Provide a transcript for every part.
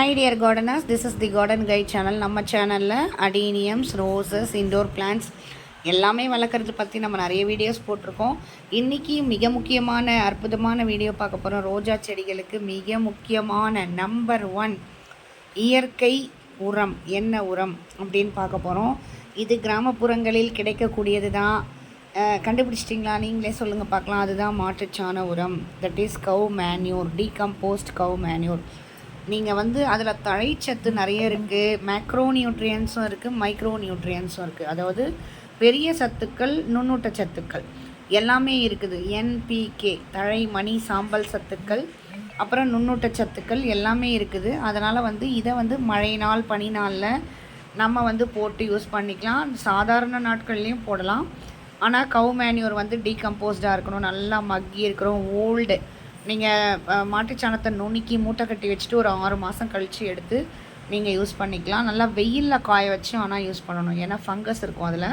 Hi dear dear gardeners this is the garden guide channel நம்ம சேனலில் அடீனியம்ஸ் roses indoor plans எல்லாமே வளர்க்குறது பற்றி நம்ம நிறைய வீடியோஸ் போட்டிருக்கோம். இன்றைக்கி மிக முக்கியமான அற்புதமான வீடியோ பார்க்க போகிறோம் ரோஜா செடிகளுக்கு மிக முக்கியமான நம்பர் ஒன் இயற்கை உரம். என்ன உரம் அப்படின்னு பார்க்க போகிறோம் இது கிராமப்புறங்களில் கிடைக்கக்கூடியது தான் கண்டுபிடிச்சிட்டிங்களா? நீங்களே சொல்லுங்கள் பார்க்கலாம். அதுதான் மாட்டுச்சாண உரம். That is cow manure decomposed cow manure நீங்கள் வந்து அதில் தழைச்சத்து நிறைய இருக்குது மேக்ரோ நியூட்ரியன்ஸும் இருக்குது மைக்ரோ நியூட்ரியன்ஸும் இருக்குது அதாவது பெரிய சத்துக்கள் நுண்ணூட்ட சத்துக்கள். எல்லாமே இருக்குது. என்பிகே தழை மணி சாம்பல் சத்துக்கள் அப்புறம் நுண்ணூட்ட சத்துக்கள் எல்லாமே இருக்குது. அதனால் வந்து இதை வந்து மழை நாள் பனி நாளில் நம்ம வந்து போட்டு யூஸ் பண்ணிக்கலாம். சாதாரண நாட்கள்லேயும் போடலாம். ஆனால் கவு மேன்யூர் வந்து டீகம்போஸ்டாக இருக்கணும். நல்லா மக்கி இருக்கிறோம் ஓல்டு நீங்கள் மாட்டுச்சாணத்தை நுணுக்கி மூட்டை கட்டி வச்சுட்டு ஒரு ஆறு மாதம் கழித்து எடுத்து நீங்கள் யூஸ் பண்ணிக்கலாம். நல்லா வெயிலில் காய வச்சு ஆனால் யூஸ் பண்ணணும். ஏன்னா ஃபங்கஸ் இருக்கும் அதில்.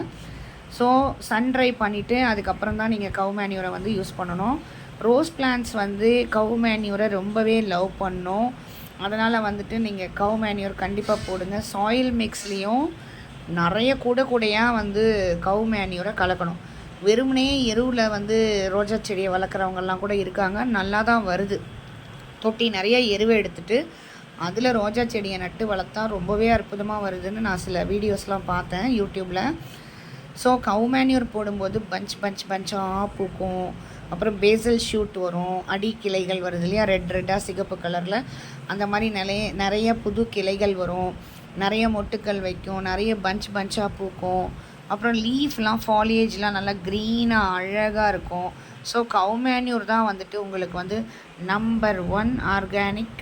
ஸோ சன் ட்ரை பண்ணிவிட்டு அதுக்கப்புறம் தான் நீங்கள் கவு மேன்யூரை வந்து யூஸ் பண்ணணும். ரோஸ் பிளான்ஸ் வந்து கவு மேன்யூரை ரொம்பவே லவ் பண்ணும். அதனால் வந்துட்டு நீங்கள் கவு மேன்யூர் கண்டிப்பாக போடுங்க. சாயில் மிக்ஸ்லேயும் நிறைய கூட கூடையாக வந்து கவு மேன்யூரை கலக்கணும். வெறுமனே எருவில் வந்து ரோஜா செடியை வளர்க்குறவங்கெல்லாம் கூட இருக்காங்க. நல்லா தான் வருது. தொட்டி நிறைய எருவை எடுத்துகிட்டு அதில் ரோஜா செடியை நட்டு வளர்த்தா ரொம்பவே அற்புதமாக வருதுன்னு நான் சில வீடியோஸ்லாம் பார்த்தேன் யூடியூப்பில் ஸோ கவு மேன்யூர் போடும்போது பஞ்ச் பஞ்ச் பஞ்சாக பூக்கும். அப்புறம் பேசல் ஷூட் வரும். அடி கிளைகள் வருது இல்லையா? ரெட் ரெட்டாக சிகப்பு கலரில் அந்த மாதிரி நிறைய நிறைய புது கிளைகள் வரும். நிறைய மொட்டுக்கள் வைக்கும். நிறைய பஞ்ச் பஞ்சாக பூக்கும். அப்புறம் லீஃப்லாம் ஃபாலியேஜ்லாம் நல்லா க்ரீனாக அழகாக இருக்கும். ஸோ கவு மேன்யூர் தான் வந்துட்டு உங்களுக்கு வந்து நம்பர் ஒன் ஆர்கானிக்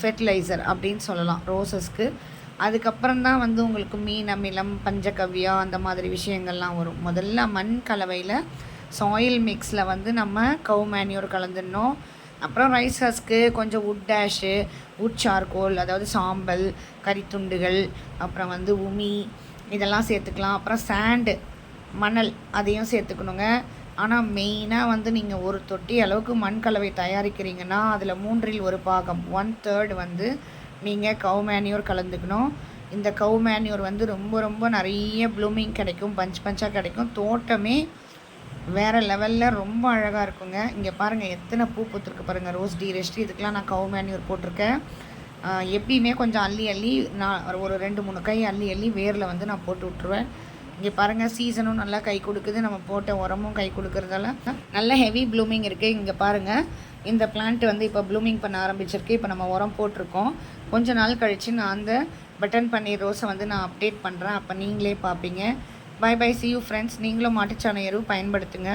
ஃபெர்டிலைசர் அப்படின்னு சொல்லலாம் ரோசஸ்க்கு அதுக்கப்புறம் தான் வந்து உங்களுக்கு மீன் அமிலம் பஞ்சகவ்யா அந்த மாதிரி விஷயங்கள்லாம் வரும். முதல்ல மண் கலவையில் சாயில் மிக்ஸில் வந்து நம்ம கவு மேன்யூர் கலந்துடணும். அப்புறம் ரைஸ் ஹஸ்க்கு கொஞ்சம் உட் டேஷு உட் சார்கோல் அதாவது சாம்பல் கறித்துண்டுகள் அப்புறம் வந்து உமி இதெல்லாம் சேர்த்துக்கலாம். அப்புறம் சாண்டு மணல் அதையும் சேர்த்துக்கணுங்க. ஆனால் மெயினாக வந்து நீங்கள் ஒரு தொட்டி அளவுக்கு மண் கலவை தயாரிக்கிறீங்கன்னா அதில் மூன்றில் ஒரு பாகம் ஒன் தேர்ட் வந்து நீங்கள் கவு மேன்யூர் கலந்துக்கணும். இந்த கவு மேன்யூர் வந்து ரொம்ப ரொம்ப நிறைய ப்ளூமிங் கிடைக்கும் பஞ்ச் பஞ்சாக கிடைக்கும். தோட்டமே வேறு லெவலில் ரொம்ப அழகாக இருக்குங்க. இங்கே பாருங்கள் எத்தனை பூ பூத்துருக்கு பாருங்கள் ரோஸ் டீ ரெஸ்ட் இதுக்கெலாம் நான் கவு மேன்யூர் போட்டிருக்கேன். எப்பயுமே கொஞ்சம் அள்ளி அள்ளி நான் ஒரு ரெண்டு மூணு கை அள்ளி அள்ளி வேரில் வந்து நான் போட்டு விட்ருவேன் இங்கே பாருங்கள் சீசனும் நல்லா கை கொடுக்குது. நம்ம போட்ட உரமும் கை கொடுக்குறதால நல்ல ஹெவி ப்ளூமிங் இருக்குது இங்கே பாருங்கள் இந்த பிளான்ட் வந்து இப்போ ப்ளூமிங் பண்ண ஆரம்பிச்சிருக்கு. இப்போ நம்ம உரம் போட்டிருக்கோம். கொஞ்ச நாள் கழித்து நான் அந்த பட்டன் பன்னீர் ரோஸை வந்து நான் அப்டேட் பண்ணுறேன் அப்போ நீங்களே பார்ப்பீங்க. Bye bye see you friends நீங்களும் மாட்டுச்சாண எருவு பயன்படுத்துங்க.